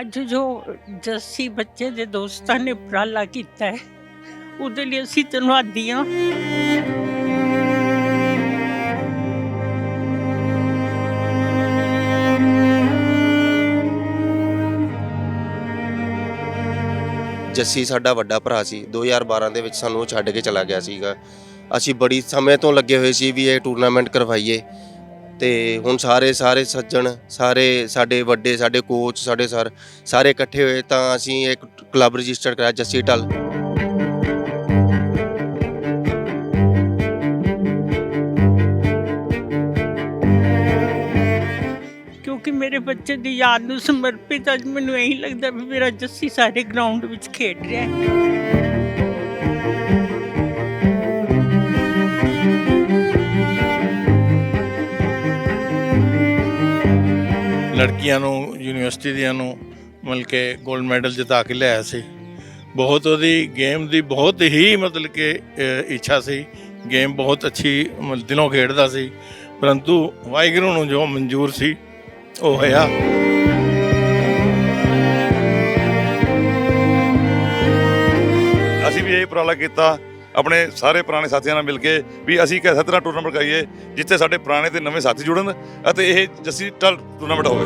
ਅੱਜ ਜੋ ਜੱਸੀ ਬੱਚੇ ਦੇ ਦੋਸਤਾਂ ਨੇ ਉਪਰਾਲਾ ਕੀਤਾ ਹੈ, ਉਹਦੇ ਲਈ ਅਸੀਂ ਧੰਨਵਾਦੀ ਹਾਂ। ਜੱਸੀ ਸਾਡਾ ਵੱਡਾ ਭਰਾ ਸੀ। 2012 ਦੇ ਵਿੱਚ ਸਾਨੂੰ ਉਹ ਛੱਡ ਕੇ ਚਲਾ ਗਿਆ ਸੀਗਾ। ਅਸੀਂ ਬੜੀ ਸਮੇਂ ਤੋਂ ਲੱਗੇ ਹੋਏ ਸੀ ਵੀ ਇਹ ਟੂਰਨਾਮੈਂਟ ਕਰਵਾਈਏ। ਤੇ ਹੁਣ ਸਾਰੇ ਸਾਰੇ ਸੱਜਣ, ਸਾਰੇ ਸਾਡੇ ਵੱਡੇ, ਸਾਡੇ ਕੋਚ ਸਾਡੇ ਸਰ ਸਾਰੇ ਇਕੱਠੇ ਹੋਏ ਤਾਂ ਅਸੀਂ ਇੱਕ ਕਲੱਬ ਰਜਿਸਟਰ ਕਰਾਇਆ, ਜੱਸੀ ਟਲ ਕਿਉਂਕਿ ਮੇਰੇ ਬੱਚੇ ਦੀ ਯਾਦ ਨੂੰ ਸਮਰਪਿਤ ਅੱਜ ਮੈਨੂੰ ਇਹੀ ਲੱਗਦਾ ਵੀ ਮੇਰਾ ਜੱਸੀ ਸਾਰੇ ਗਰਾਊਂਡ ਵਿੱਚ ਖੇਡ ਰਿਹਾ ਹੈ। ਲੜਕੀਆਂ ਨੂੰ, ਯੂਨੀਵਰਸਿਟੀ ਦੀਆਂ ਨੂੰ ਮਿਲ ਕੇ 골ਡ ਮੈਡਲ ਜਿਤਾ ਕੇ ਲਿਆਇਆ ਸੀ। ਬਹੁਤ ਉਹਦੀ ਗੇਮ ਦੀ ਬਹੁਤ ਹੀ ਮਤਲਬ ਕਿ ਇੱਛਾ ਸੀ। ਗੇਮ ਬਹੁਤ ਅੱਛੀ ਮਤਲਬ ਦਿਲੋਂ ਖੇਡਦਾ ਸੀ। ਪਰੰਤੂ ਵਾਹਿਗੁਰੂ ਨੂੰ ਜੋ ਮਨਜ਼ੂਰ ਸੀ, ਉਹ ਹੋਇਆ। ਅਸੀਂ ਵੀ ਇਹ ਉਪਰਾਲਾ ਕੀਤਾ। ਆਪਣੇ ਸਾਰੇ ਪੁਰਾਣੇ ਸਾਥੀਆਂ ਨਾਲ ਮਿਲ ਕੇ ਵੀ ਅਸੀਂ ਇੱਕ ਐਸਾ ਤਰ੍ਹਾਂ ਟੂਰਨਾਮੈਂਟ ਕਰਾਈਏ ਜਿੱਥੇ ਸਾਡੇ ਪੁਰਾਣੇ ਤੇ ਨਵੇਂ ਸਾਥੀ ਜੁੜਨ ਅਤੇ ਇਹ ਜੱਸੀ ਟਲ ਟੂਰਨਾਮੈਂਟ ਹੋਵੇ।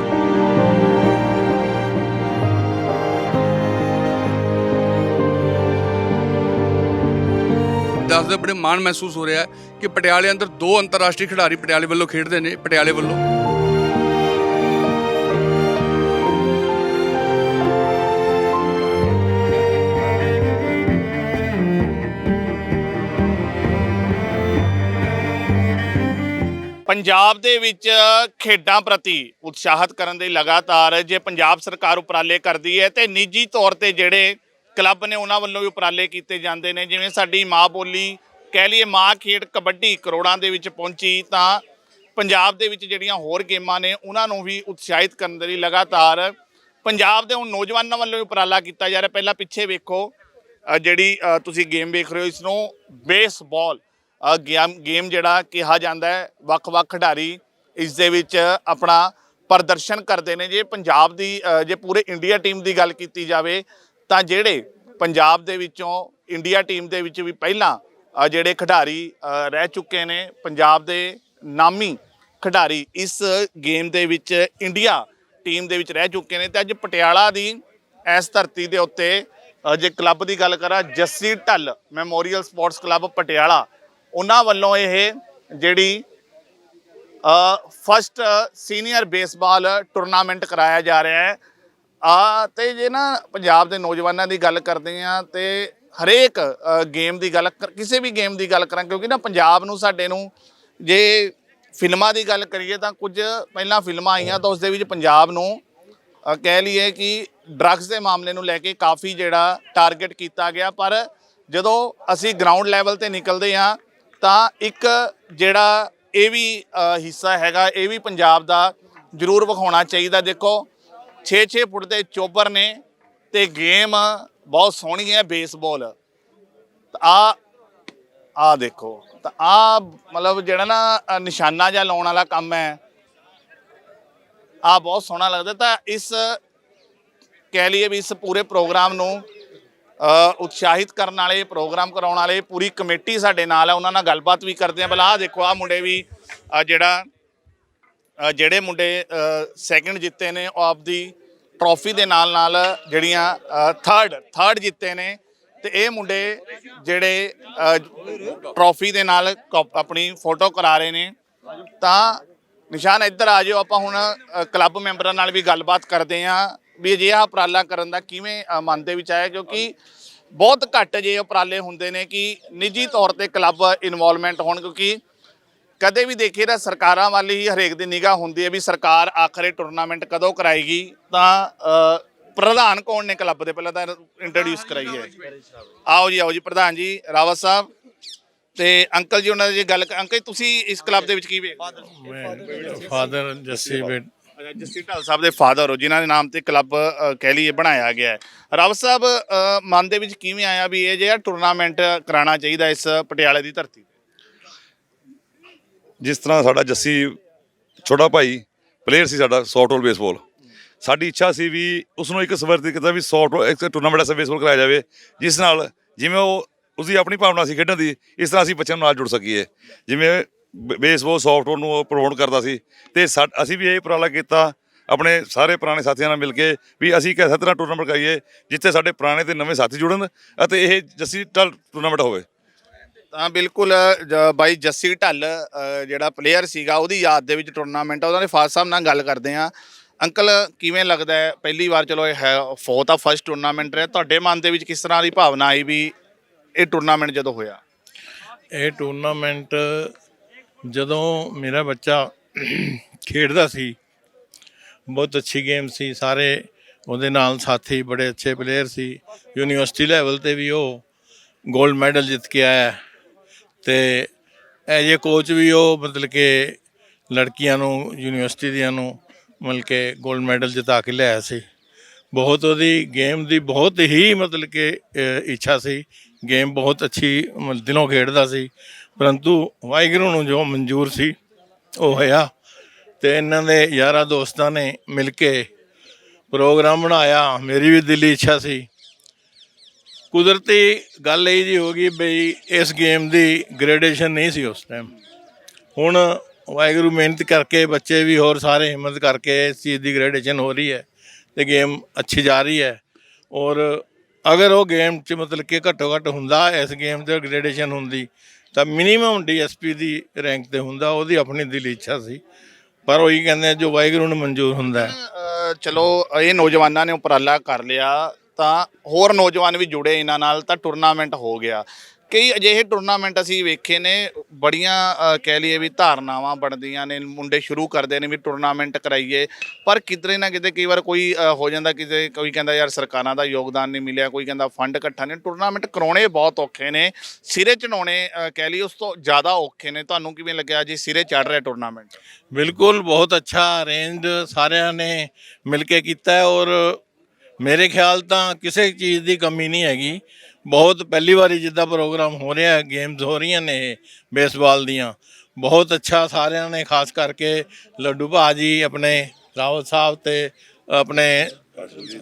ਦੱਸਦੇ ਬੜੇ ਮਾਣ ਮਹਿਸੂਸ ਹੋ ਰਿਹਾ ਹੈ ਕਿ ਪਟਿਆਲੇ ਅੰਦਰ ਦੋ ਅੰਤਰਰਾਸ਼ਟਰੀ ਖਿਡਾਰੀ ਪਟਿਆਲੇ ਵੱਲੋਂ ਖੇਡਦੇ ਨੇ, ਪਟਿਆਲੇ ਵੱਲੋਂ। ਪੰਜਾਬ ਦੇ ਵਿੱਚ ਖੇਡਾਂ ਪ੍ਰਤੀ ਉਤਸ਼ਾਹਤ ਕਰਨ ਦੇ ਲਗਾਤਾਰ ਜੇ ਪੰਜਾਬ ਸਰਕਾਰ ਉਪਰਾਲੇ ਕਰਦੀ ਹੈ ਤੇ ਨਿੱਜੀ ਤੌਰ ਤੇ ਜਿਹੜੇ ਕਲੱਬ ਨੇ ਉਹਨਾਂ ਵੱਲੋਂ ਵੀ ਉਪਰਾਲੇ ਕੀਤੇ ਜਾਂਦੇ ਨੇ। ਜਿਵੇਂ ਸਾਡੀ ਮਾਂ ਬੋਲੀ ਕਹਿ ਲਈਏ ਮਾਂ ਖੇਡ ਕਬੱਡੀ ਕਰੋੜਾਂ ਦੇ ਵਿੱਚ ਪਹੁੰਚੀ ਤਾਂ ਪੰਜਾਬ ਦੇ ਵਿੱਚ ਜਿਹੜੀਆਂ ਹੋਰ ਗੇਮਾਂ ਨੇ ਉਹਨਾਂ ਨੂੰ ਵੀ ਉਤਸ਼ਾਹਿਤ ਕਰਨ ਦੇ ਲਈ ਲਗਾਤਾਰ ਪੰਜਾਬ ਦੇ ਹੁਣ ਨੌਜਵਾਨਾਂ ਵੱਲੋਂ ਵੀ ਉਪਰਾਲਾ ਕੀਤਾ ਜਾ ਰਿਹਾ। ਪਹਿਲਾਂ ਪਿੱਛੇ ਵੇਖੋ ਜਿਹੜੀ ਤੁਸੀਂ ਗੇਮ ਵੇਖ ਰਹੇ ਹੋ ਇਸ ਨੂੰ ਬੇਸਬਾਲ ਗੇਮ ਗੇਮ ਜਿਹੜਾ ਕਿਹਾ ਜਾਂਦਾ ਹੈ, ਵੱਖ-ਵੱਖ ਖਿਡਾਰੀ ਇਸ ਦੇ ਵਿੱਚ ਆਪਣਾ ਪ੍ਰਦਰਸ਼ਨ ਕਰਦੇ ਨੇ। ਜੇ ਪੰਜਾਬ ਦੀ ਜੇ ਪੂਰੇ ਇੰਡੀਆ ਟੀਮ ਦੀ ਗੱਲ ਕੀਤੀ ਜਾਵੇ, ਤਾਂ ਜਿਹੜੇ ਪੰਜਾਬ ਦੇ ਵਿੱਚੋਂ, ਇੰਡੀਆ ਟੀਮ ਦੇ ਵਿੱਚ ਵੀ ਪਹਿਲਾਂ ਜਿਹੜੇ ਖਿਡਾਰੀ ਰਹਿ ਚੁੱਕੇ ਨੇ, ਪੰਜਾਬ ਦੇ ਨਾਮੀ ਖਿਡਾਰੀ ਇਸ ਗੇਮ ਦੇ ਵਿੱਚ, ਇੰਡੀਆ ਟੀਮ ਦੇ ਵਿੱਚ ਰਹਿ ਚੁੱਕੇ ਨੇ। ਤੇ ਅੱਜ ਪਟਿਆਲਾ ਦੀ ਇਸ ਧਰਤੀ ਦੇ ਉੱਤੇ ਜੇ ਕਲੱਬ ਦੀ ਗੱਲ ਕਰਾਂ, Jassi Dhall memorial sports club Patiala ਉਹਨਾਂ ਵੱਲੋਂ ਇਹ ਜਿਹੜੀ ਫਸਟ ਸੀਨੀਅਰ ਬੇਸਬਾਲ ਟੂਰਨਾਮੈਂਟ ਕਰਾਇਆ ਜਾ ਰਿਹਾ ਹੈ। ਆ ਤੇ ਜੇ ਨਾ ਪੰਜਾਬ ਦੇ ਨੌਜਵਾਨਾਂ ਦੀ ਗੱਲ ਕਰਦੇ ਆ ਤੇ ਹਰੇਕ ਗੇਮ ਦੀ ਗੱਲ ਕਿਸੇ ਵੀ ਗੇਮ ਦੀ ਗੱਲ ਕਰਾਂ, ਕਿਉਂਕਿ ਨਾ ਪੰਜਾਬ ਨੂੰ, ਸਾਡੇ ਨੂੰ ਜੇ ਫਿਲਮਾਂ ਦੀ ਗੱਲ ਕਰੀਏ ਤਾਂ ਕੁਝ ਪਹਿਲਾਂ ਫਿਲਮਾਂ ਆਈਆਂ ਤਾਂ ਉਸ ਦੇ ਵਿੱਚ ਪੰਜਾਬ ਨੂੰ ਕਹਿ ਲਈਏ ਕਿ ਡਰੱਗਸ ਦੇ ਮਾਮਲੇ ਨੂੰ ਲੈ ਕੇ ਕਾਫੀ ਜਿਹੜਾ ਟਾਰਗੇਟ ਕੀਤਾ ਗਿਆ। ਪਰ ਜਦੋਂ ਅਸੀਂ ਗਰਾਊਂਡ ਲੈਵਲ ਤੇ ਨਿਕਲਦੇ ਹਾਂ ਤਾਂ ਇੱਕ ਜਿਹੜਾ ਇਹ ਵੀ ਹਿੱਸਾ ਹੈਗਾ, ਇਹ ਵੀ ਪੰਜਾਬ ਦਾ ਜ਼ਰੂਰ ਵਿਖਾਉਣਾ ਚਾਹੀਦਾ। ਦੇਖੋ 6-6 ਫੁੱਟ ਦੇ ਚੋਬਰ ਨੇ ਤੇ ਗੇਮ ਬਹੁਤ ਸੋਹਣੀ ਹੈ ਬੇਸਬਾਲ। ਆ ਆ ਦੇਖੋ, ਤਾਂ ਆ ਮਤਲਬ ਜਿਹੜਾ ਨਾ ਨਿਸ਼ਾਨਾ ਜਾਂ ਲਾਉਣ ਵਾਲਾ ਕੰਮ ਹੈ। ਆ ਬਹੁਤ ਸੋਹਣਾ ਲੱਗਦਾ। ਤਾਂ ਇਸ, ਕਹਿ ਲਈਏ ਵੀ ਇਸ ਪੂਰੇ ਪ੍ਰੋਗਰਾਮ ਨੂੰ ਉਤਸ਼ਾਹਿਤ ਕਰਨ ਵਾਲੇ, ਪ੍ਰੋਗਰਾਮ ਕਰਾਉਣ ਵਾਲੇ, ਪੂਰੀ ਕਮੇਟੀ ਸਾਡੇ ਨਾਲ ਹੈ ਉਹਨਾਂ ਨਾਲ ਗੱਲਬਾਤ ਵੀ ਕਰਦੇ ਆ। ਪਹਿਲਾਂ ਆ ਦੇਖੋ ਆ ਮੁੰਡੇ ਵੀ ਜਿਹੜਾ ਜਿਹੜੇ ਮੁੰਡੇ ਸੈਕਿੰਡ ਜਿੱਤੇ ਨੇ, ਉਹ ਆਪਦੀ ਟਰੋਫੀ ਦੇ ਨਾਲ ਨਾਲ ਜਿਹੜੀਆਂ ਥਰਡ ਥਰਡ ਜਿੱਤੇ ਨੇ। ਤੇ ਇਹ ਮੁੰਡੇ ਜਿਹੜੇ ਟਰੋਫੀ ਦੇ ਨਾਲ ਕੌ- ਆਪਣੀ ਫੋਟੋ ਕਰਾ ਰਹੇ ਨੇ। ਤਾਂ ਨਿਸ਼ਾਨ ਇੱਧਰ ਆ ਜਾਓ, ਆਪਾਂ ਹੁਣ ਕਲੱਬ ਮੈਂਬਰਾਂ ਨਾਲ ਵੀ ਗੱਲਬਾਤ ਕਰਦੇ ਆਂ। ਵੀ ਅਜਿਹਾ ਉਪਰਾਲਾ ਕਰਨ ਦਾ ਕਿਵੇਂ ਮਨ ਦੇ ਵਿੱਚ ਆਇਆ? ਕਿਉਂਕਿ ਬਹੁਤ ਘੱਟ ਜੇ ਉਪਰਾਲੇ ਹੁੰਦੇ ਨੇ ਕਿ ਨਿੱਜੀ ਤੌਰ ਤੇ ਕਲੱਬ ਇਨਵੋਲਵਮੈਂਟ ਹੋਣ ਕਿਉਂਕਿ ਕਦੇ ਵੀ ਦੇਖੀਏ ਤਾਂ ਸਰਕਾਰਾਂ ਵੱਲ ਹੀ ਹਰੇਕ ਦੀ ਨਿਗਾਹ ਹੁੰਦੀ ਹੈ ਵੀ ਸਰਕਾਰ ਆਖਰੇ ਟੂਰਨਾਮੈਂਟ ਕਦੋਂ ਕਰਾਏਗੀ? ਤਾਂ ਪ੍ਰਧਾਨ ਕੌਣ ਨੇ ਕਲੱਬ ਦੇ? ਪਹਿਲਾਂ ਤਾਂ ਇੰਟਰੋਡਿਊਸ ਕਰਾਈਏ। ਆਓ ਜੀ ਆਓ ਜੀ ਪ੍ਰਧਾਨ ਜੀ ਰਾਵਤ ਸਾਹਿਬ ਤੇ ਅੰਕਲ ਜੀ ਉਹਨਾਂ ਦੀ ਜੇ ਗੱਲ ਅੰਕਲ ਜੀ, ਤੁਸੀਂ ਇਸ ਕਲੱਬ ਦੇ ਵਿੱਚ ਕੀ ਵੇਖਦੇ ਫਾਦਰ ਜੱਸੀ ਬੇਟ ਅੱਛਾ ਢਾਲ ਸਾਹਿਬ ਦੇ ਫਾਦਰ ਹੋ ਜਿਨ੍ਹਾਂ ਦੇ ਨਾਮ ਤੇ ਕਲੱਬ ਕਹਿ ਲਈਏ ਬਣਾਇਆ ਗਿਆ ਹੈ। ਰਾਵਤ ਸਾਹਿਬ ਅ, ਮਨ ਦੇ ਵਿੱਚ ਕਿਵੇਂ ਆਇਆ ਵੀ ਇਹ ਜਿਹੜਾ ਟੂਰਨਾਮੈਂਟ ਕਰਾਉਣਾ ਚਾਹੀਦਾ ਇਸ ਪਟਿਆਲੇ ਦੀ ਧਰਤੀ ਤੇ? ਜਿਸ ਤਰ੍ਹਾਂ ਸਾਡਾ ਜੱਸੀ ਛੋਟਾ ਭਾਈ ਪਲੇਅਰ ਸੀ ਸਾਡਾ ਸੌਫਟਬਾਲ ਬੇਸਬਾਲ ਸਾਡੀ ਇੱਛਾ ਸੀ ਵੀ ਉਸ ਨੂੰ ਇੱਕ ਸਵਰਤੀ ਕੀਤਾ ਵੀ ਸੌਫਟ ਇੱਕ ਟੂਰਨਾਮੈਂਟ ਐਸਾ ਬੇਸਬਾਲ ਕਰਾਇਆ ਜਾਵੇ ਜਿਸ ਨਾਲ ਜਿਵੇਂ ਉਹ ਉਸਦੀ ਆਪਣੀ ਭਾਵਨਾ ਸੀ ਖੇਡਣ ਦੀ ਇਸ ਤਰ੍ਹਾਂ ਅਸੀਂ ਬੱਚਿਆਂ ਨੂੰ ਨਾਲ ਜੁੜ ਸਕੀਏ। ਜਿਵੇਂ ਬੇਸਬਾਲ ਸੌਫਟਵੇਅਰ ਨੂੰ ਉਹ ਪ੍ਰਮੋਟ ਕਰਦਾ ਸੀ ਤੇ ਸਾ- ਅਸੀਂ ਵੀ ਇਹ ਉਪਰਾਲਾ ਕੀਤਾ ਆਪਣੇ ਸਾਰੇ ਪੁਰਾਣੇ ਸਾਥੀਆਂ ਨਾਲ ਮਿਲ ਕੇ ਵੀ ਅਸੀਂ ਇੱਕ ਐਸਾ ਤਰ੍ਹਾਂ ਟੂਰਨਾਮੈਂਟ ਕਰਾਈਏ ਜਿੱਥੇ ਸਾਡੇ ਪੁਰਾਣੇ ਤੇ ਨਵੇਂ ਸਾਥੀ ਜੁੜਨ ਅਤੇ ਇਹ ਜੱਸੀ ਟਲ ਟੂਰਨਾਮੈਂਟ ਹੋਵੇ। ਤਾਂ ਬਿਲਕੁਲ ਜ- ਬਾਈ ਜੱਸੀ ਢੱਲ ਜਿਹੜਾ ਪਲੇਅਰ ਸੀਗਾ ਉਹਦੀ ਯਾਦ ਦੇ ਵਿੱਚ ਟੂਰਨਾਮੈਂਟ ਆ ਉਹਨਾਂ ਦੇ ਫਾਦਰ ਸਾਹਿਬ ਨਾਲ ਗੱਲ ਕਰਦੇ ਆ ਅੰਕਲ ਕਿਵੇਂ ਲੱਗਦਾ ਹੈ? ਪਹਿਲੀ ਵਾਰ ਚਲੋ ਇਹ ਹੈ ਫੋਰਥ ਆ ਫਸਟ ਟੂਰਨਾਮੈਂਟ ਰਿਹਾ। ਤੁਹਾਡੇ ਮਨ ਦੇ ਵਿੱਚ ਕਿਸ ਤਰ੍ਹਾਂ ਦੀ ਭਾਵਨਾ ਆਈ ਵੀ ਇਹ ਟੂਰਨਾਮੈਂਟ ਜਦੋਂ ਹੋਇਆ? ਇਹ ਟੂਰਨਾਮੈਂਟ ਜਦੋਂ ਮੇਰਾ ਬੱਚਾ ਖੇਡਦਾ ਸੀ, ਬਹੁਤ ਅੱਛੀ ਗੇਮ ਸੀ, ਸਾਰੇ ਉਹਦੇ ਨਾਲ ਸਾਥੀ ਬੜੇ ਅੱਛੇ ਪਲੇਅਰ ਸੀ ਯੂਨੀਵਰਸਿਟੀ ਲੈਵਲ ਤੇ ਵੀ ਉਹ 골ਡ ਮੈਡਲ ਜਿੱਤ ਕੇ ਆਇਆ। ਹੈ। ਤੇ ਐਜ ਏ ਕੋਚ ਵੀ ਉਹ ਮਤਲਬ ਕਿ ਲੜਕੀਆਂ ਨੂੰ ਯੂਨੀਵਰਸਿਟੀ ਦੀਆਂ ਨੂੰ ਮਤਲਬ ਕਿ 골ਡ ਮੈਡਲ ਜਿਤਾ ਕੇ ਲਿਆਇਆ ਸੀ। ਬਹੁਤ ਉਹਦੀ ਗੇਮ ਦੀ ਬਹੁਤ ਹੀ ਮਤਲਬ ਕਿ ਇੱਛਾ ਸੀ। ਗੇਮ ਬਹੁਤ ਅੱਛੀ ਮਤਲਬ ਦਿਲੋਂ ਖੇਡਦਾ ਸੀ। ਪਰੰਤੂ ਵਾਹਿਗੁਰੂ ਨੂੰ ਜੋ ਮਨਜ਼ੂਰ ਸੀ, ਉਹ ਹੋਇਆ ਤੇ ਇਹਨਾਂ ਦੇ ਯਾਰਾਂ ਦੋਸਤਾਂ ਨੇ ਮਿਲ ਕੇ ਪ੍ਰੋਗਰਾਮ ਬਣਾਇਆ। ਮੇਰੀ ਵੀ ਦਿੱਲੀ ਇੱਛਾ ਸੀ। ਕੁਦਰਤੀ ਗੱਲ ਇਹ ਜੀ ਹੋ ਗਈ ਬਈ ਇਸ ਗੇਮ ਦੀ ਗ੍ਰੇਡੇਸ਼ਨ ਨਹੀਂ ਸੀ ਉਸ ਟਾਈਮ ਹੁਣ ਵਾਹਿਗੁਰੂ ਮਿਹਨਤ ਕਰਕੇ, ਬੱਚੇ ਵੀ ਹੋਰ ਸਾਰੇ ਹਿੰਮਤ ਕਰਕੇ ਇਸ ਚੀਜ਼ ਦੀ ਗ੍ਰੇਡੇਸ਼ਨ ਹੋ ਰਹੀ ਹੈ ਤੇ ਗੇਮ ਅੱਛੀ ਜਾ ਰਹੀ ਹੈ। ਔਰ ਅਗਰ ਉਹ ਗੇਮ 'ਚ ਮਤਲਬ ਕਿ ਘੱਟੋ ਘੱਟ ਹੁੰਦਾ, ਇਸ ਗੇਮ 'ਚ ਗ੍ਰੇਡੇਸ਼ਨ ਹੁੰਦੀ ਤਾਂ ਮਿਨੀਮਮ ਡੀਐਸਪੀ ਦੀ ਰੈਂਕ ਤੇ ਹੁੰਦਾ ਉਹਦੀ ਆਪਣੀ ਦਿਲ ਇੱਛਾ ਸੀ। ਪਰ ਉਹੀ ਕਹਿੰਦੇ ਆ, ਜੋ ਵਾਹਿਗੁਰੂ ਨੂੰ ਮਨਜ਼ੂਰ ਹੁੰਦਾ ਹੈ। ਅ, ਚਲੋ ਇਹ ਨੌਜਵਾਨਾਂ ਨੇ ਉਪਰਾਲਾ ਕਰ ਲਿਆ ਤਾਂ ਹੋਰ ਨੌਜਵਾਨ ਵੀ ਜੁੜੇ ਇਹਨਾਂ ਨਾਲ ਤਾਂ ਟੂਰਨਾਮੈਂਟ ਹੋ ਗਿਆ। ਕਈ ਅਜਿਹੇ ਟੂਰਨਾਮੈਂਟ ਅਸੀਂ ਵੇਖੇ ਨੇ, ਬੜੀਆਂ ਕਹਿ ਲਈਏ ਵੀ ਧਾਰਨਾਵਾਂ ਬਣਦੀਆਂ ਨੇ, ਮੁੰਡੇ ਸ਼ੁਰੂ ਕਰਦੇ ਨੇ ਵੀ ਟੂਰਨਾਮੈਂਟ ਕਰਾਈਏ, ਪਰ ਕਿਧਰੇ ਨਾ ਕਿਤੇ ਕਈ ਵਾਰ ਕੋਈ ਹੋ ਜਾਂਦਾ ਕਿਤੇ ਕੋਈ ਕਹਿੰਦਾ ਯਾਰ ਸਰਕਾਰਾਂ ਦਾ ਯੋਗਦਾਨ ਨਹੀਂ ਮਿਲਿਆ, ਕੋਈ ਕਹਿੰਦਾ ਫੰਡ ਇਕੱਠਾ ਨਹੀਂ, ਟੂਰਨਾਮੈਂਟ ਕਰਾਉਣੇ ਬਹੁਤ ਔਖੇ ਨੇ, ਸਿਰੇ ਚੜਾਉਣੇ ਕਹਿ ਲਈਏ ਉਸ ਤੋਂ ਜ਼ਿਆਦਾ ਔਖੇ ਨੇ। ਤੁਹਾਨੂੰ ਕਿਵੇਂ ਲੱਗਿਆ ਜੀ, ਸਿਰੇ ਚੜ ਰਿਹਾ ਟੂਰਨਾਮੈਂਟ? ਬਿਲਕੁਲ, ਬਹੁਤ ਅੱਛਾ ਅਰੇਂਜ ਸਾਰਿਆਂ ਨੇ ਮਿਲ ਕੇ ਕੀਤਾ ਔਰ ਮੇਰੇ ਖਿਆਲ ਤਾਂ ਕਿਸੇ ਚੀਜ਼ ਦੀ ਕਮੀ ਨਹੀਂ ਹੈਗੀ। ਬਹੁਤ ਪਹਿਲੀ ਵਾਰੀ ਜਿੱਦਾਂ ਪ੍ਰੋਗਰਾਮ ਹੋ ਰਿਹਾ ਹੈ ਗੇਮਸ ਹੋ ਰਹੀਆਂ ਨੇ ਇਹ ਬੇਸਬਾਲ ਦੀਆਂ। ਬਹੁਤ ਅੱਛਾ ਸਾਰਿਆਂ ਨੇ, ਖਾਸ ਕਰਕੇ ਲੱਡੂ ਭਾਜੀ, ਆਪਣੇ ਰਾਵਤ ਸਾਹਿਬ ਤੇ ਆਪਣੇ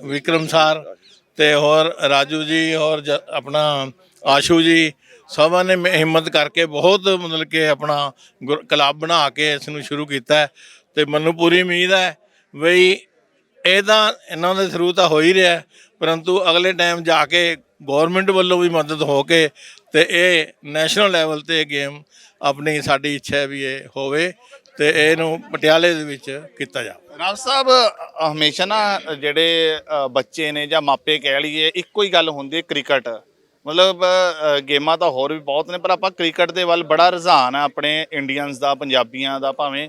ਵਿਕਰਮ ਸਰ ਤੇ ਹੋਰ ਰਾਜੂ ਜੀ, ਹੋਰ ਜ- ਆਪਣਾ ਆਸ਼ੂ ਜੀ, ਸਭਾਂ ਨੇ ਹਿੰਮਤ ਕਰਕੇ ਬਹੁਤ ਮਤਲਬ ਕਿ ਆਪਣਾ ਗੁਰ- ਕਲੱਬ ਬਣਾ ਕੇ ਇਸ ਨੂੰ ਸ਼ੁਰੂ ਕੀਤਾ ਹੈ ਤੇ ਮੈਨੂੰ ਪੂਰੀ ਉਮੀਦ ਹੈ ਵੀ ਇਹ ਤਾਂ ਇਹਨਾਂ ਦੇ ਥਰੂ ਤਾਂ ਹੋ ਹੀ ਰਿਹਾ ਪਰੰਤੂ ਅਗਲੇ ਟਾਈਮ ਜਾ ਕੇ ਗਵਰਨਮੈਂਟ ਵੱਲੋਂ ਵੀ ਮਦਦ ਹੋ ਕੇ ਤੇ ਇਹ ਨੈਸ਼ਨਲ ਲੈਵਲ ਤੇ ਗੇਮ ਆਪਣੀ ਸਾਡੀ ਇੱਛਾ ਹੈ ਵੀ ਇਹ ਹੋਵੇ ਤੇ ਇਹਨੂੰ ਪਟਿਆਲੇ ਦੇ ਵਿੱਚ ਕੀਤਾ ਜਾਵੇ। ਰਾਮ ਸਾਹਿਬ ਹਮੇਸ਼ਾ ਨਾ ਜਿਹੜੇ ਬੱਚੇ ਨੇ ਜਾਂ ਮਾਪੇ ਕਹਿ ਲਈਏ ਇੱਕੋ ਹੀ ਗੱਲ ਹੁੰਦੀ ਹੈ ਕ੍ਰਿਕਟ। ਮਤਲਬ ਗੇਮਾਂ ਤਾਂ ਹੋਰ ਵੀ ਬਹੁਤ ਨੇ ਪਰ ਆਪਾਂ ਕ੍ਰਿਕਟ ਦੇ ਵੱਲ ਬੜਾ ਰੁਝਾਨ ਹੈ ਆਪਣੇ ਇੰਡੀਅਨਸ ਦਾ ਪੰਜਾਬੀਆਂ ਦਾ ਭਾਵੇਂ।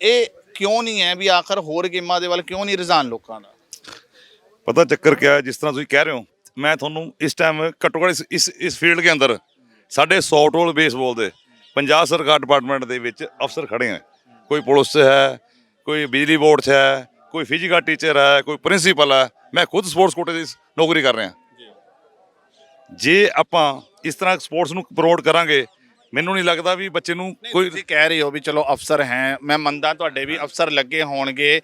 ਇਹ ਕਿਉਂ ਨਹੀਂ ਹੈ ਵੀ ਆਖਰ ਹੋਰ ਗੇਮਾਂ ਦੇ ਵੱਲ ਕਿਉਂ ਨਹੀਂ ਰੁਝਾਨ ਲੋਕਾਂ ਦਾ? ਪਤਾ ਚੱਕਰ ਕਿਆ ਹੈ ਜਿਸ ਤਰ੍ਹਾਂ ਤੁਸੀਂ ਕਹਿ ਰਹੇ ਹੋ ਮੈਂ ਤੁਹਾਨੂੰ ਇਸ ਟਾਈਮ ਘੱਟੋ ਘੱਟ ਇਸ- ਇਸ ਫੀਲਡ ਦੇ ਅੰਦਰ ਸਾਡੇ ਸੌਫਟਬਾਲ ਬੇਸਬਾਲ ਦੇ ਪੰਜਾਬ ਸਰਕਾਰ ਡਿਪਾਰਟਮੈਂਟ ਦੇ ਵਿੱਚ ਅਫਸਰ ਖੜੇ ਹੈ ਕੋਈ ਪੁਲਿਸ ਹੈ ਕੋਈ ਬਿਜਲੀ ਬੋਰਡ 'ਚ ਹੈ ਕੋਈ ਫਿਜ਼ੀਕਲ ਟੀਚਰ ਹੈ ਕੋਈ ਪ੍ਰਿੰਸੀਪਲ ਹੈ। ਮੈਂ ਖੁਦ ਸਪੋਰਟਸ ਕੋਟੇ ਦੀ ਨੌਕਰੀ ਕਰ ਰਿਹਾ। ਜੇ ਆਪਾਂ ਇਸ ਤਰ੍ਹਾਂ ਸਪੋਰਟਸ ਨੂੰ ਪ੍ਰਮੋਟ ਕਰਾਂਗੇ ਮੈਨੂੰ ਨਹੀਂ ਲੱਗਦਾ ਵੀ ਬੱਚੇ ਨੂੰ ਕੋਈ ਕੋਈ ਤੁਸੀਂ ਕਹਿ ਰਹੇ ਹੋ ਵੀ ਚਲੋ ਅਫਸਰ ਹੈ ਮੈਂ ਮੰਨਦਾ ਤੁਹਾਡੇ ਵੀ ਅਫਸਰ ਲੱਗੇ ਹੋਣਗੇ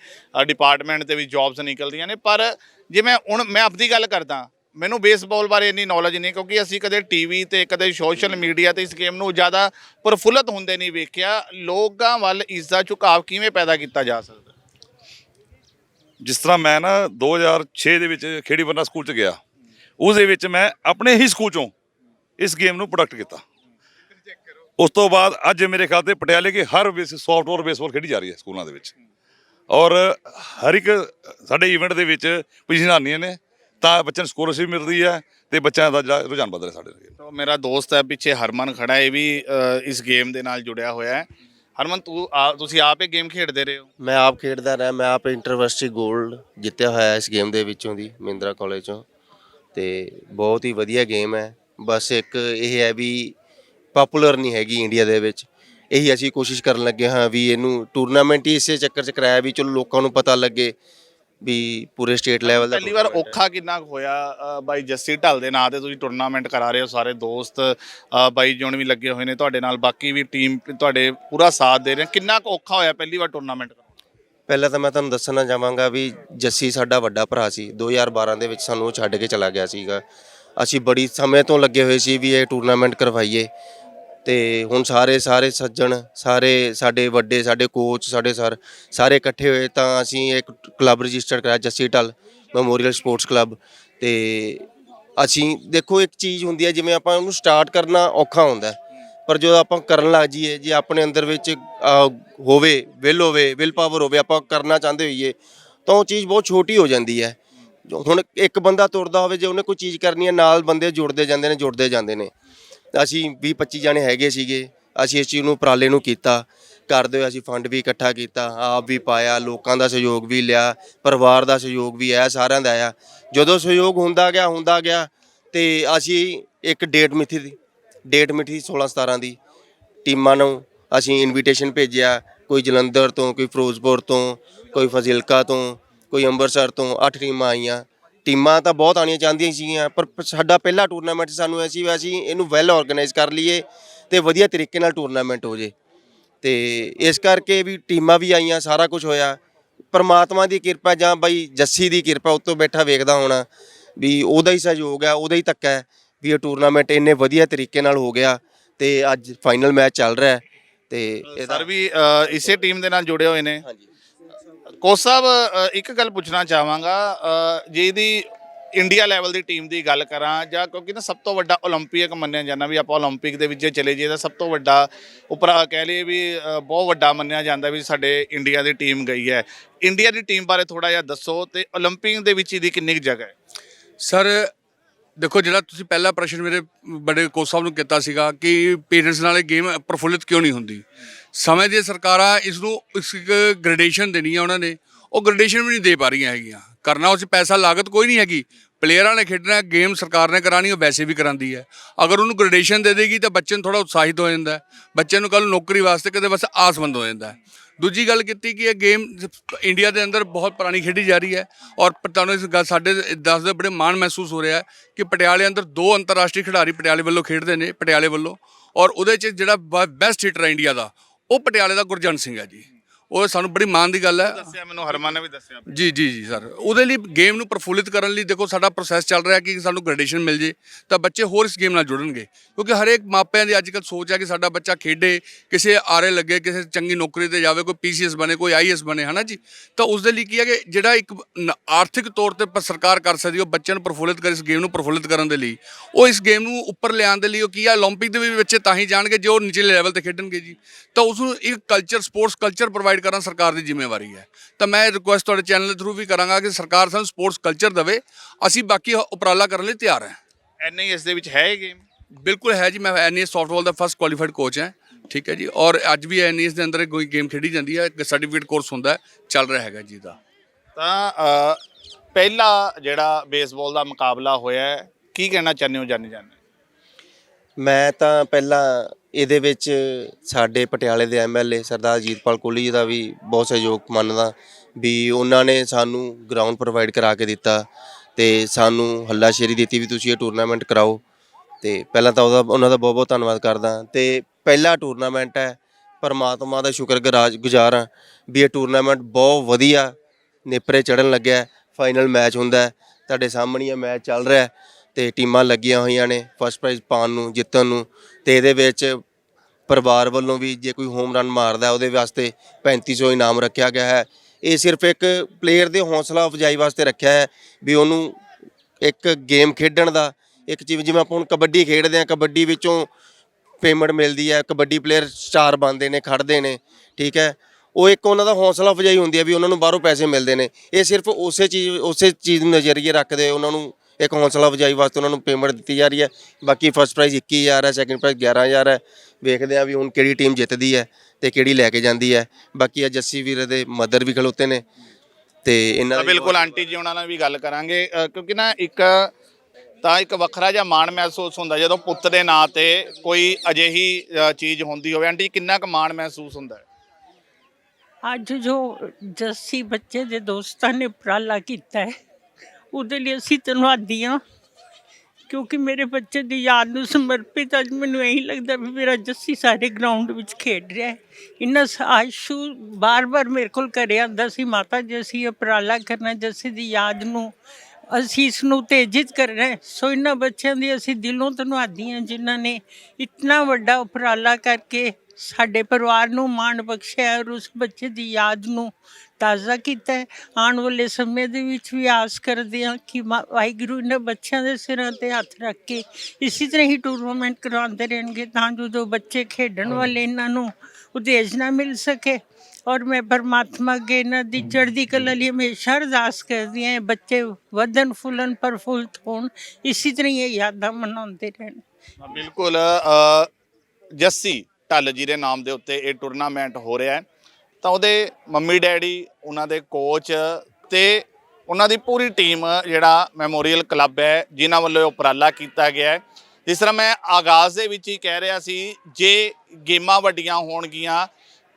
ਡਿਪਾਰਟਮੈਂਟ ਤੇ ਵੀ ਜੌਬਸ ਨਿਕਲਦੀਆਂ ਨੇ ਪਰ ਜੇ ਮੈਂ ਹੁਣ ਮੈਂ ਆਪਣੀ ਗੱਲ ਕਰਦਾ ਮੈਨੂੰ ਬੇਸਬਾਲ ਬਾਰੇ ਇੰਨੀ ਨੌਲੇਜ ਨਹੀਂ ਕਿਉਂਕਿ ਅਸੀਂ ਕਦੇ ਟੀਵੀ ਤੇ ਕਦੇ ਸੋਸ਼ਲ ਮੀਡੀਆ ਤੇ ਇਸ ਗੇਮ ਨੂੰ ਜ਼ਿਆਦਾ ਪ੍ਰਫੁੱਲਤ ਹੁੰਦੇ ਨਹੀਂ ਵੇਖਿਆ। ਲੋਕਾਂ ਵੱਲ ਇਸ ਦਾ ਝੁਕਾਅ ਕਿਵੇਂ ਪੈਦਾ ਕੀਤਾ ਜਾ ਸਕਦਾ? ਜਿਸ ਤਰ੍ਹਾਂ ਮੈਂ ਨਾ 2006 ਦੇ ਵਿੱਚ ਖੇੜੀ ਵਰਨਾ ਸਕੂਲ ਚ ਗਿਆ ਉਸ ਦੇ ਵਿੱਚ ਮੈਂ ਆਪਣੇ ਹੀ ਸਕੂਲ ਚੋਂ ਇਸ ਗੇਮ ਨੂੰ ਪ੍ਰੋਡਕਟ ਕੀਤਾ। ਉਸ ਤੋਂ ਬਾਅਦ ਅੱਜ ਮੇਰੇ ਖਿਆਲ ਤੇ ਪਟਿਆਲੇ ਕੇ ਹਰ ਸੌਫਟਵੇਅਰ ਬੇਸਬਾਲ ਖੇਡੀ ਜਾ ਰਹੀ ਹੈ ਸਕੂਲਾਂ ਦੇ ਵਿੱਚ। ਔਰ ਹਰ ਇੱਕ ਸਾਡੇ ਇਵੈਂਟ ਦੇ ਵਿੱਚ ਆਉਂਦੀਆਂ ਨੇ ਤਾਂ ਬੱਚਿਆਂ ਨੂੰ ਸਕੋਲਰਸ਼ਿਪ ਮਿਲਦੀ ਹੈ ਤੇ ਬੱਚਿਆਂ ਦਾ ਜਿਹੜਾ ਰੁਝਾਨ ਵੱਧ ਰਿਹਾ ਸਾਡੇ ਤੋ ਮੇਰਾ ਦੋਸਤ ਹੈ ਪਿੱਛੇ ਹਰਮਨ ਖੜਾ ਹੈ ਇਹ ਵੀ ਅ, ਇਸ ਗੇਮ ਦੇ ਨਾਲ ਜੁੜਿਆ ਹੋਇਆ ਹੈ। ਹਰਮਨ ਤੂੰ ਆ- ਤੁਸੀਂ ਆਪ ਇਹ ਗੇਮ ਖੇਡਦੇ ਰਹੇ ਹੋ? ਮੈਂ ਆਪ ਖੇਡਦਾ ਰਿਹਾ ਮੈਂ ਆਪ ਇੰਟਰਵਰਸਿਟੀ 골ਡ ਜਿੱਤਿਆ ਹੋਇਆ ਇਸ ਗੇਮ ਦੇ ਵਿੱਚੋਂ ਦੀ ਮਹਿੰਦਰਾ ਕਾਲਜ ਚੋਂ। ਤੇ ਬਹੁਤ ਹੀ ਵਧੀਆ ਗੇਮ ਹੈ। ਬਸ ਇੱਕ ਇਹ ਹੈ ਵੀ ਪਪੂਲਰ ਨਹੀਂ ਹੈਗੀ ਇੰਡੀਆ ਦੇ ਵਿੱਚ। ਇਹੀ ਅਸੀਂ ਕੋਸ਼ਿਸ਼ ਕਰਨ ਲੱਗੇ ਹਾਂ ਵੀ ਇਹਨੂੰ ਟੂਰਨਾਮੈਂਟ ਹੀ ਇਸੇ ਚੱਕਰ 'ਚ ਕਰਾਇਆ ਵੀ ਚਲੋ ਲੋਕਾਂ ਨੂੰ ਪਤਾ ਲੱਗੇ। ਵੀ ਪੂਰੇ ਸਟੇਟ ਲੈਵਲ ਦਾ ਪਹਿਲੀ ਵਾਰ। ਔਖਾ ਕਿੰਨਾ ਕੁ ਹੋਇਆ ਅ, ਬਾਈ ਜੱਸੀ ਢੱਲ ਦੇ ਨਾਂ ਤੇ ਤੁਸੀਂ ਟੂਰਨਾਮੈਂਟ ਕਰਾ ਰਹੇ ਹੋ ਸਾਰੇ ਦੋਸਤ ਅ, ਬਾਈ ਜੋਨ ਵੀ ਲੱਗੇ ਹੋਏ ਨੇ ਤੁਹਾਡੇ ਨਾਲ ਬਾਕੀ ਵੀ ਟੀਮ ਤੁਹਾਡੇ ਪੂਰਾ ਸਾਥ ਦੇ ਰਹੇ। ਕਿੰਨਾ ਕੁ ਔਖਾ ਹੋਇਆ ਪਹਿਲੀ ਵਾਰ ਟੂਰਨਾਮੈਂਟ ਪਹਿਲਾਂ ਤਾਂ ਮੈਂ ਤੁਹਾਨੂੰ ਦੱਸਣਾ ਚਾਹਾਂਗਾ ਵੀ ਜੱਸੀ ਸਾਡਾ ਵੱਡਾ ਭਰਾ ਸੀ 2012 ਦੇ ਵਿੱਚ ਸਾਨੂੰ ਉਹ ਛੱਡ ਕੇ ਚਲਾ ਗਿਆ ਸੀਗਾ ਅਸੀਂ ਬੜੀ ਸਮੇਂ ਤੋਂ ਲੱਗੇ ਹੋਏ ਸੀ ਵੀ ਇਹ ਟੂਰਨਾਮੈਂਟ ਕਰਵਾਈਏ ਤੇ ਹੁਣ ਸਾਰੇ ਸਾਰੇ ਸੱਜਣ ਸਾਰੇ ਸਾਡੇ ਵੱਡੇ ਸਾਡੇ ਕੋਚ ਸਾਡੇ ਸਰ ਸਾਰੇ ਇਕੱਠੇ ਹੋਏ ਤਾਂ ਅਸੀਂ ਇੱਕ ਕਲੱਬ ਰਜਿਸਟਰ ਕਰਾਇਆ ਜੱਸੀ ਟਲ ਮੈਮੋਰੀਅਲ ਸਪੋਰਟਸ ਕਲੱਬ ਤੇ ਅਸੀਂ ਦੇਖੋ ਇੱਕ ਚੀਜ਼ ਹੁੰਦੀ ਹੈ ਜਿਵੇਂ ਆਪਾਂ ਉਹਨੂੰ ਸਟਾਰਟ ਕਰਨਾ ਔਖਾ ਹੁੰਦਾ ਪਰ ਜਦੋਂ ਆਪਾਂ ਕਰਨ ਲੱਗ ਜਾਈਏ ਜੇ ਆਪਣੇ ਅੰਦਰ ਵਿੱਚ ਅਹ, ਹੋਵੇ ਵਿਲ ਹੋਵੇ ਵਿਲ ਪਾਵਰ ਹੋਵੇ ਆਪਾਂ ਕਰਨਾ ਚਾਹੁੰਦੇ ਹੋਈਏ ਤਾਂ ਉਹ ਚੀਜ਼ ਬਹੁਤ ਛੋਟੀ ਹੋ ਜਾਂਦੀ ਹੈ। ਜੋ ਹੁਣ ਇੱਕ ਬੰਦਾ ਤੁਰਦਾ ਹੋਵੇ ਜੇ ਉਹਨੇ ਕੋਈ ਚੀਜ਼ ਕਰਨੀ ਹੈ ਨਾਲ ਬੰਦੇ ਜੁੜਦੇ ਜਾਂਦੇ ਨੇ ਜੁੜਦੇ ਜਾਂਦੇ ਨੇ। ਅਸੀਂ 20 25 ਜਾਣੇ ਹੈਗੇ ਸੀਗੇ, ਅਸੀਂ ਇਸ ਚੀਜ਼ ਨੂੰ ਉਪਰਾਲੇ ਨੂੰ ਕੀਤਾ। ਕਰਦੇ ਹੋਏ ਅਸੀਂ ਫੰਡ ਵੀ ਇਕੱਠਾ ਕੀਤਾ, ਆਪ ਵੀ ਪਾਇਆ, ਲੋਕਾਂ ਦਾ ਸਹਿਯੋਗ ਵੀ ਲਿਆ, ਪਰਿਵਾਰ ਦਾ ਸਹਿਯੋਗ ਵੀ ਆਇਆ, ਸਾਰਿਆਂ ਦਾ ਆਇਆ। ਜਦੋਂ ਸਹਿਯੋਗ ਹੁੰਦਾ ਗਿਆ ਹੁੰਦਾ ਗਿਆ ਤੇ ਅਸੀਂ ਇੱਕ ਡੇਟ ਮਿੱਥੀ ਦੀ ਡੇਟ ਮਿੱਥੀ 16 17 ਦੀ। ਟੀਮਾਂ ਨੂੰ ਅਸੀਂ ਇਨਵੀਟੇਸ਼ਨ ਭੇਜਿਆ, ਕੋਈ ਜਲੰਧਰ ਤੋਂ, ਕੋਈ ਫਿਰੋਜ਼ਪੁਰ ਤੋਂ, ਕੋਈ ਫਜ਼ਿਲਕਾ ਤੋਂ, ਕੋਈ ਅੰਮ੍ਰਿਤਸਰ ਤੋਂ, ਅੱਠ ਟੀਮਾਂ ਆਈਆਂ। ਟੀਮਾਂ ਤਾਂ ਬਹੁਤ ਆਣੀਆਂ ਚਾਹੁੰਦੀਆਂ ਸੀਗੀਆਂ ਪਰ ਪ- ਸਾਡਾ ਪਹਿਲਾ ਟੂਰਨਾਮੈਂਟ ਸਾਨੂੰ ਐਸੀ ਵੀ ਅਸੀਂ ਇਹਨੂੰ ਵੈਲ ਆਰਗੇਨਾਈਜ਼ ਕਰ ਲਈਏ ਤੇ ਵਧੀਆ ਤਰੀਕੇ ਨਾਲ ਟੂਰਨਾਮੈਂਟ ਹੋ ਜੇ। ਤੇ ਇਸ ਕਰਕੇ ਵੀ ਟੀਮਾਂ ਵੀ ਆਈਆਂ ਸਾਰਾ ਕੁਝ ਹੋਇਆ। ਪਰਮਾਤਮਾ ਦੀ ਕਿਰਪਾ ਜਾਂ ਬਾਈ ਜੱਸੀ ਦੀ ਕਿਰਪਾ ਉੱਤੋਂ ਬੈਠਾ ਵੇਖਦਾ ਹੋਣਾ ਵੀ ਉਹਦਾ ਹੀ ਸਹਿਯੋਗ ਹੈ ਉਹਦਾ ਹੀ ਧੱਕਾ ਹੈ ਵੀ ਇਹ ਟੂਰਨਾਮੈਂਟ ਇੰਨੇ ਵਧੀਆ ਤਰੀਕੇ ਨਾਲ ਹੋ ਗਿਆ ਤੇ ਅੱਜ ਫਾਈਨਲ ਮੈਚ ਚੱਲ ਰਿਹਾ ਹੈ ਤੇ ਇਹਦਾ ਸਰ ਵੀ ਅ, ਇਸੇ ਟੀਮ ਦੇ ਨਾਲ ਜੁੜੇ ਹੋਏ ਨੇ। ਹਾਂਜੀ। ਕੋਚ ਸਾਹਿਬ ਅ, ਇੱਕ ਗੱਲ ਪੁੱਛਣਾ ਚਾਹਾਂਗਾ ਅ, ਜੇ ਇਹਦੀ ਇੰਡੀਆ ਲੈਵਲ ਦੀ ਟੀਮ ਦੀ ਗੱਲ ਕਰਾਂ ਜਾਂ ਕਿਉਂਕਿ ਨਾ ਸਭ ਤੋਂ ਵੱਡਾ 올림픽 ਮੰਨਿਆ ਜਾਂਦਾ ਵੀ ਆਪਾਂ 올림픽 ਦੇ ਵਿੱਚ ਜੇ ਚਲੇ ਜਾਈਏ ਤਾਂ ਸਭ ਤੋਂ ਵੱਡਾ ਉਪਰਾ ਕਹਿ ਲਈਏ ਵੀ ਅ, ਬਹੁਤ ਵੱਡਾ ਮੰਨਿਆ ਜਾਂਦਾ ਵੀ ਸਾਡੇ ਇੰਡੀਆ ਦੀ ਟੀਮ ਗਈ ਹੈ ਇੰਡੀਆ ਦੀ ਟੀਮ ਬਾਰੇ ਥੋੜਾ ਜਿਹਾ ਦੱਸੋ ਤੇ 올림픽 ਦੇ ਵਿੱਚ ਇਹਦੀ ਕਿੰਨੀ ਕੁ ਜਗ੍ਹਾ ਹੈ ਸਰ ਦੇਖੋ ਜਿਹੜਾ ਤੁਸੀਂ ਪਹਿਲਾ ਪ੍ਰਸ਼ਨ ਮੇਰੇ ਬੜੇ ਕੋਚ ਸਾਹਿਬ ਨੂੰ ਕੀਤਾ ਸੀਗਾ ਕਿ ਪੇਰੈਂਟਸ ਨਾਲ ਇਹ ਗੇਮ ਪ੍ਰਫੁੱਲਿਤ ਕਿਉਂ ਨਹੀਂ ਹੁੰਦੀ ਸਮੇਂ ਦੀਆਂ ਸਰਕਾਰਾਂ ਇਸ ਨੂੰ ਇਸ ਇੱਕ ਗ੍ਰੈਡੇਸ਼ਨ ਦੇਣੀ ਹੈ ਉਹਨਾਂ ਨੇ। ਉਹ ਗ੍ਰੈਡੇਸ਼ਨ ਵੀ ਨਹੀਂ ਦੇ ਪਾ ਰਹੀਆਂ ਹੈਗੀਆਂ। ਕਰਨਾ ਉਸ 'ਚ ਪੈਸਾ ਲਾਗਤ ਕੋਈ ਨਹੀਂ ਹੈਗੀ। ਪਲੇਅਰਾਂ ਨੇ ਖੇਡਣਾ ਗੇਮ ਸਰਕਾਰ ਨੇ ਕਰਾਣੀ ਉਹ ਵੈਸੇ ਵੀ ਕਰਾਂਦੀ ਹੈ। ਅਗਰ ਉਹਨੂੰ ਗ੍ਰੈਡੇਸ਼ਨ ਦੇ ਦੇਗੀ ਤਾਂ ਬੱਚੇ ਨੂੰ ਥੋੜਾ ਉਤਸ਼ਾਹਿਤ ਹੋ ਜਾਂਦਾ ਹੈ। ਬੱਚੇ ਨੂੰ ਕੱਲ ਨੌਕਰੀ ਵਾਸਤੇ ਕਦੇ ਬਸ ਆਸਮੰਦ ਹੋ ਜਾਂਦਾ ਦੂਜੀ ਗੱਲ ਕੀਤੀ ਕਿ ਇਹ ਗੇਮ ਇੰਡੀਆ ਦੇ ਅੰਦਰ ਬਹੁਤ ਪੁਰਾਣੀ ਖੇਡੀ ਜਾ ਰਹੀ ਹੈ ਔਰ ਤੁਹਾਨੂੰ ਇਸ ਗੱਲ ਸਾਡੇ ਦੱਸ ਦੱਸਦੇ ਬੜੇ ਮਾਣ ਮਹਿਸੂਸ ਹੋ ਰਿਹਾ ਕਿ ਪਟਿਆਲੇ ਅੰਦਰ ਦੋ ਅੰਤਰਰਾਸ਼ਟਰੀ ਖਿਡਾਰੀ ਪਟਿਆਲੇ ਵੱਲੋਂ ਖੇਡਦੇ ਨੇ, ਪਟਿਆਲੇ ਵੱਲੋਂ। ਔਰ ਉਹਦੇ 'ਚ ਜਿਹੜਾ ਬੈਸਟ ਹਿੱਟਰ ਹੈ ਇੰਡੀਆ ਦਾ ਉਹ ਪਟਿਆਲੇ ਦਾ ਗੁਰਜੰਟ ਸਿੰਘ ਹੈ ਜੀ। ਉਹ ਸਾਨੂੰ ਬੜੀ ਮਾਣ ਦੀ ਗੱਲ ਹੈ ਦੱਸਿਆ ਮੈਨੂੰ ਹਰਮਨ ਨੇ ਵੀ ਦੱਸਿਆ ਜੀ ਜੀ ਜੀ ਸਰ ਉਹਦੇ ਲਈ ਗੇਮ ਨੂੰ ਪ੍ਰਫੁੱਲਿਤ ਕਰਨ ਲਈ ਦੇਖੋ ਸਾਡਾ ਪ੍ਰੋਸੈਸ ਚੱਲ ਰਿਹਾ ਕਿ ਸਾਨੂੰ ਗ੍ਰੈਡੇਸ਼ਨ ਮਿਲ ਜੇ ਤਾਂ ਬੱਚੇ ਹੋਰ ਇਸ ਗੇਮ ਨਾਲ ਜੁੜਨਗੇ ਕਿਉਂਕਿ ਹਰੇਕ ਮਾਪਿਆਂ ਦੀ ਅੱਜਕੱਲ ਸੋਚ ਹੈ ਕਿ ਸਾਡਾ ਬੱਚਾ ਖੇਡੇ ਕਿਸੇ ਆਰੇ ਲੱਗੇ ਕਿਸੇ ਚੰਗੀ ਨੌਕਰੀ ਤੇ ਜਾਵੇ ਕੋਈ ਪੀਸੀਐਸ ਬਣੇ ਕੋਈ ਆਈਐਸ ਬਣੇ ਹਨਾ ਜੀ ਤਾਂ ਉਸ ਦੇ ਲਈ ਕੀ ਹੈ ਕਿ ਜਿਹੜਾ ਇੱਕ ਨ- ਆਰਥਿਕ ਤੌਰ ਤੇ ਪ- ਸਰਕਾਰ ਕਰ ਸਕਦੀ ਹੈ, ਉਹ ਬੱਚਿਆਂ ਨੂੰ ਪ੍ਰਫੁੱਲਿਤ ਕਰ ਇਸ ਗੇਮ ਨੂੰ ਪ੍ਰਫੁੱਲਿਤ ਕਰਨ ਦੇ ਲਈ ਉਹ ਇਸ ਗੇਮ ਨੂੰ ਉੱਪਰ ਲਿਆਉਣ ਦੇ ਲਈ ਉਹ ਕੀ ਆ 올림픽 ਦੇ ਵੀ ਬੱਚੇ ਤਾਂ ਹੀ ਜਾਣਗੇ ਜੇ ਉਹ ਨਿਚਲੇ ਲੈਵਲ ਤੇ ਖੇਡਣਗੇ ਜੀ ਤਾਂ ਉਸ ਨੂੰ ਇੱਕ ਕਲਚਰ ਸਪੋਰਟਸ ਕਲਚਰ ਪ੍ਰੋਵਾਈਡ ਕਰਨਾ ਸਰਕਾਰ ਦੀ ਜ਼ਿੰਮੇਵਾਰੀ ਹੈ। ਤਾਂ ਮੈਂ ਰਿਕੁਐਸਟ ਤੁਹਾਡੇ ਚੈਨਲ ਦੇ ਥਰੂ ਵੀ ਕਰਾਂਗਾ ਕਿ ਸਰਕਾਰ ਸਾਨੂੰ ਸਪੋਰਟਸ ਕਲਚਰ ਦੇਵੇ। ਅਸੀਂ ਬਾਕੀ ਉਪਰਾਲਾ ਕਰਨ ਲਈ ਤਿਆਰ ਹਾਂ। ਐਨਆਈਐਸ ਦੇ ਵਿੱਚ ਹੈ ਇਹ ਗੇਮ ਬਿਲਕੁਲ ਹੈ ਜੀ ਮੈਂ ਐਨਐਸ ਸੌਫਟਬਾਲ ਦਾ ਫਸਟ ਕੁਆਲੀਫਾਈਡ ਕੋਚ ਹਾਂ। ਠੀਕ ਹੈ ਜੀ ਔਰ ਅੱਜ ਵੀ ਐਨਐਸ ਦੇ ਅੰਦਰ ਕੋਈ ਗੇਮ ਖੇਡੀ ਜਾਂਦੀ ਹੈ ਸਰਟੀਫਿਕੇਟ ਕੋਰਸ ਹੁੰਦਾ ਹੈ ਚੱਲ ਰਿਹਾ ਹੈਗਾ ਜੀ ਦਾ ਤਾਂ ਪਹਿਲਾ ਜਿਹੜਾ ਬੇਸਬਾਲ ਦਾ ਮੁਕਾਬਲਾ ਹੋਇਆ ਹੈ, ਕੀ ਕਹਿਣਾ ਚਾਹੁੰਦੇ ਹੋ ਜਾਣੇ ਜਾਣੇ ਮੈਂ ਤਾਂ ਪਹਿਲਾਂ ਇਹਦੇ ਵਿੱਚ ਸਾਡੇ ਪਟਿਆਲੇ ਦੇ ਐਮਐਲਏ ਸਰਦਾਰ ਜੀਤਪਾਲ ਕੋਹਲੀ ਜੀ ਦਾ ਵੀ ਬਹੁਤ ਸਹਿਯੋਗ ਮੰਨਦਾ ਵੀ ਉਹਨਾਂ ਨੇ ਸਾਨੂੰ ਗਰਾਊਂਡ ਪ੍ਰੋਵਾਈਡ ਕਰਾ ਕੇ ਦਿੱਤਾ ਤੇ ਸਾਨੂੰ ਹੱਲਾਸ਼ੇਰੀ ਦਿੱਤੀ ਵੀ ਤੁਸੀਂ ਇਹ ਟੂਰਨਾਮੈਂਟ ਕਰਾਓ ਤੇ ਪਹਿਲਾਂ ਤਾਂ ਉਹਦਾ ਉਹਨਾਂ ਦਾ ਬਹੁਤ ਬਹੁਤ ਧੰਨਵਾਦ ਕਰਦਾ। ਤੇ ਪਹਿਲਾ ਟੂਰਨਾਮੈਂਟ ਹੈ, ਪਰਮਾਤਮਾ ਦਾ ਸ਼ੁਕਰਗੁਜ਼ਾਰ ਗੁਜ਼ਾਰ ਹਾਂ ਵੀ ਇਹ ਟੂਰਨਾਮੈਂਟ ਬਹੁਤ ਵਧੀਆ ਨੇਪਰੇ ਚੜਨ ਲੱਗਿਆ। ਫਾਈਨਲ ਮੈਚ ਹੁੰਦਾ ਤੁਹਾਡੇ ਸਾਹਮਣੇ ਇਹ ਮੈਚ ਚੱਲ ਰਿਹਾ ਤੇ ਟੀਮਾਂ ਲੱਗੀਆਂ ਹੋਈਆਂ ਨੇ ਫਸਟ ਪ੍ਰਾਈਜ਼ ਪਾਉਣ ਨੂੰ, ਜਿੱਤਣ ਨੂੰ। ਤੇ ਇਹਦੇ ਵਿੱਚ ਪਰਿਵਾਰ ਵੱਲੋਂ ਵੀ ਜੇ ਕੋਈ ਹੋਮ ਰਨ ਮਾਰਦਾ ਉਹਦੇ ਵਾਸਤੇ 3500 ਇਨਾਮ ਰੱਖਿਆ ਗਿਆ ਹੈ। ਇਹ ਸਿਰਫ ਇੱਕ ਪਲੇਅਰ ਦੇ ਹੌਸਲਾ ਅਫਜਾਈ ਵਾਸਤੇ ਰੱਖਿਆ ਹੈ ਵੀ ਉਹਨੂੰ ਇੱਕ ਗੇਮ ਖੇਡਣ ਦਾ, ਇੱਕ ਜਿਵੇਂ ਜਿਵੇਂ ਆਪਾਂ ਹੁਣ ਕਬੱਡੀ ਖੇਡਦੇ ਆ ਕਬੱਡੀ ਵਿੱਚੋਂ ਪੇਮੈਂਟ ਮਿਲਦੀ ਹੈ, ਕਬੱਡੀ ਪਲੇਅਰ ਸਟਾਰ ਬਣਦੇ ਨੇ ਖੜਦੇ ਨੇ, ਠੀਕ ਹੈ। ਉਹ ਇੱਕ ਉਹਨਾਂ ਦਾ ਹੌਸਲਾ ਅਫਜਾਈ ਹੁੰਦੀ ਹੈ ਵੀ ਉਹਨਾਂ ਨੂੰ ਬਾਹਰੋਂ ਪੈਸੇ ਮਿਲਦੇ ਨੇ। ਇਹ ਸਿਰਫ ਉਸੇ ਚੀਜ਼ ਉਸੇ ਚੀਜ਼ ਨੂੰ ਨਜ਼ਰੀਏ ਰੱਖਦੇ, ਉਹਨਾਂ ਨੂੰ ਇੱਕ ਹੌਸਲਾ ਅਫਜਾਈ ਵਾਸਤੇ ਉਹਨਾਂ ਨੂੰ ਪੇਮੈਂਟ ਦਿੱਤੀ ਜਾ ਰਹੀ ਹੈ। ਬਾਕੀ ਫਸਟ ਪ੍ਰਾਈਜ਼ 21000 ਹੈ ਸੈਕੰਡ ਪ੍ਰਾਈਜ਼ 11000 ਹੈ। ਵੇਖਦੇ ਆ ਵੀ ਹੁਣ ਕਿਹੜੀ ਟੀਮ ਜਿੱਤਦੀ ਹੈ ਤੇ ਕਿਹੜੀ ਲੈ ਕੇ ਜਾਂਦੀ ਹੈ। ਬਾਕੀ ਆ ਜੱਸੀ ਵੀਰ ਦੇ ਮਦਰ ਵੀ ਖਲੋਤੇ ਨੇ ਤੇ ਇਹਨਾਂ ਦੀ ਬਿਲਕੁਲ ਆਂਟੀ ਜੀ ਉਹਨਾਂ ਨਾਲ ਵੀ ਗੱਲ ਕਰਾਂਗੇ। ਅ, ਕਿਉਂਕਿ ਨਾ ਇੱਕ ਤਾਂ ਇੱਕ ਵੱਖਰਾ ਜਿਹਾ ਮਾਣ ਮਹਿਸੂਸ ਹੁੰਦਾ ਜਦੋਂ ਪੁੱਤ ਦੇ ਨਾਂ ਤੇ ਕੋਈ ਅਜਿਹੀ ਅ, ਚੀਜ਼ ਹੁੰਦੀ ਹੋਵੇ ਆਂਟੀ ਕਿੰਨਾ ਕੁ ਮਾਣ ਮਹਿਸੂਸ ਹੁੰਦਾ ਹੈ? ਅੱਜ ਜੋ ਜੱਸੀ ਬੱਚੇ ਦੇ ਦੋਸਤਾਂ ਨੇ ਉਪਰਾਲਾ ਕੀਤਾ ਹੈ ਉਹਦੇ ਲਈ ਅਸੀਂ ਧੰਨਵਾਦੀ ਹਾਂ, ਕਿਉਂਕਿ ਮੇਰੇ ਬੱਚੇ ਦੀ ਯਾਦ ਨੂੰ ਸਮਰਪਿਤ ਅੱਜ ਮੈਨੂੰ ਇਹੀ ਲੱਗਦਾ ਵੀ ਮੇਰਾ ਜੱਸੀ ਸਾਰੇ ਗਰਾਊਂਡ ਵਿੱਚ ਖੇਡ ਰਿਹਾ ਹੈ। ਇਹਨਾਂ ਆਸ਼ੂ ਬਾਰ-ਬਾਰ ਮੇਰੇ ਕੋਲ ਘਰੇ ਆਂਦਾ ਸੀ, ਮਾਤਾ ਜੀ ਅਸੀਂ ਉਪਰਾਲਾ ਕਰਨਾ, ਜੱਸੀ ਦੀ ਯਾਦ ਨੂੰ ਅਸੀਂ ਇਸ ਨੂੰ ਤੇਜਿਤ ਕਰ ਰਹੇ ਸੋ ਇਹਨਾਂ ਬੱਚਿਆਂ ਦੀ ਅਸੀਂ ਦਿਲੋਂ ਧੰਨਵਾਦੀ ਹਾਂ ਜਿਨ੍ਹਾਂ ਨੇ ਇਤਨਾ ਵੱਡਾ ਉਪਰਾਲਾ ਕਰਕੇ ਸਾਡੇ ਪਰਿਵਾਰ ਨੂੰ ਮਾਣ ਬਖਸ਼ਿਆ ਔਰ ਉਸ ਬੱਚੇ ਦੀ ਯਾਦ ਨੂੰ ਤਾਜ਼ਾ ਕੀਤਾ ਹੈ। ਆਉਣ ਵਾਲੇ ਸਮੇਂ ਦੇ ਵਿੱਚ ਵੀ ਆਸ ਕਰਦੇ ਹਾਂ ਕਿ ਮਾ- ਵਾਹਿਗੁਰੂ ਇਹਨਾਂ ਬੱਚਿਆਂ ਦੇ ਸਿਰਾਂ ਤੇ ਹੱਥ ਰੱਖ ਕੇ ਇਸੇ ਤਰ੍ਹਾਂ ਹੀ ਟੂਰਨਾਮੈਂਟ ਕਰਾਉਂਦੇ ਰਹਿਣਗੇ ਤਾਂ ਜੋ ਜੋ ਬੱਚੇ ਖੇਡਣ ਵਾਲੇ ਇਹਨਾਂ ਨੂੰ ਉਤੇਜਨਾ ਮਿਲ ਸਕੇ। ਔਰ ਮੈਂ ਪਰਮਾਤਮਾ ਅੱਗੇ ਇਹਨਾਂ ਦੀ ਚੜ੍ਹਦੀ ਕਲਾ ਲਈ ਹਮੇਸ਼ਾ ਅਰਦਾਸ ਕਰਦੀ ਹਾਂ ਇਹ ਬੱਚੇ ਵਧਨ ਫੁੱਲਣ ਪ੍ਰਫੁੱਲਤ ਹੋਣ ਇਸੇ ਤਰ੍ਹਾਂ ਹੀ ਇਹ ਯਾਦਾਂ ਮਨਾਉਂਦੇ ਰਹਿਣ। ਬਿਲਕੁਲ ਅ, ਜੱਸੀ ਢੱਲ ਜੀ ਦੇ ਨਾਮ ਦੇ ਉੱਤੇ ਇਹ ਟੂਰਨਾਮੈਂਟ ਹੋ ਰਿਹਾ ਹੈ। ਤਾਂ ਉਹਦੇ ਮੰਮੀ ਡੈਡੀ, ਉਹਨਾਂ ਦੇ ਕੋਚ ਤੇ ਉਹਨਾਂ ਦੀ ਪੂਰੀ ਟੀਮ ਜਿਹੜਾ ਮੈਮੋਰੀਅਲ ਕਲੱਬ ਹੈ, ਜਿਨ੍ਹਾਂ ਵੱਲੋਂ ਉਪਰਾਲਾ ਕੀਤਾ ਗਿਆ ਹੈ। ਜਿਸ ਤਰ੍ਹਾਂ ਮੈਂ ਆਗਾਜ਼ ਦੇ ਵਿੱਚ ਹੀ ਕਹਿ ਰਿਹਾ ਸੀ, ਜੇ ਗੇਮਾਂ ਵੱਡੀਆਂ ਹੋਣਗੀਆਂ,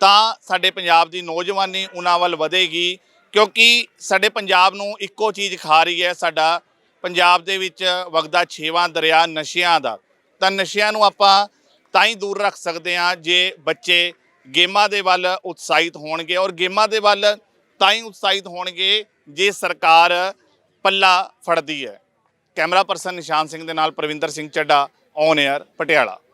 ਤਾਂ ਸਾਡੇ ਪੰਜਾਬ ਦੀ ਨੌਜਵਾਨੀ ਉਹਨਾਂ ਵੱਲ ਵਧੇਗੀ, ਕਿਉਂਕਿ ਸਾਡੇ ਪੰਜਾਬ ਨੂੰ ਇੱਕੋ ਚੀਜ਼ ਖਾ ਰਹੀ ਹੈ, ਸਾਡਾ ਪੰਜਾਬ ਦੇ ਵਿੱਚ ਵਗਦਾ ਛੇਵਾਂ ਦਰਿਆ ਨਸ਼ਿਆਂ ਦਾ। ਤਾਂ ਨਸ਼ਿਆਂ ਨੂੰ ਆਪਾਂ ਤਾਂ ਹੀ ਦੂਰ ਰੱਖ ਸਕਦੇ ਹਾਂ ਜੇ ਬੱਚੇ ਗੇਮਾਂ ਦੇ ਵੱਲ ਉਤਸ਼ਾਹਿਤ ਹੋਣਗੇ ਔਰ ਗੇਮਾਂ ਦੇ ਵੱਲ ਤਾਂ ਹੀ ਉਤਸ਼ਾਹਿਤ ਹੋਣਗੇ ਜੇ ਸਰਕਾਰ ਪੱਲਾ ਫੜਦੀ ਹੈ। ਕੈਮਰਾ ਪਰਸਨ ਨਿਸ਼ਾਨ ਸਿੰਘ ਦੇ ਨਾਲ ਪ੍ਰਵਿੰਦਰ ਸਿੰਘ ਚੱਡਾ ਔਨ 에ਅਰ ਪਟਿਆਲਾ।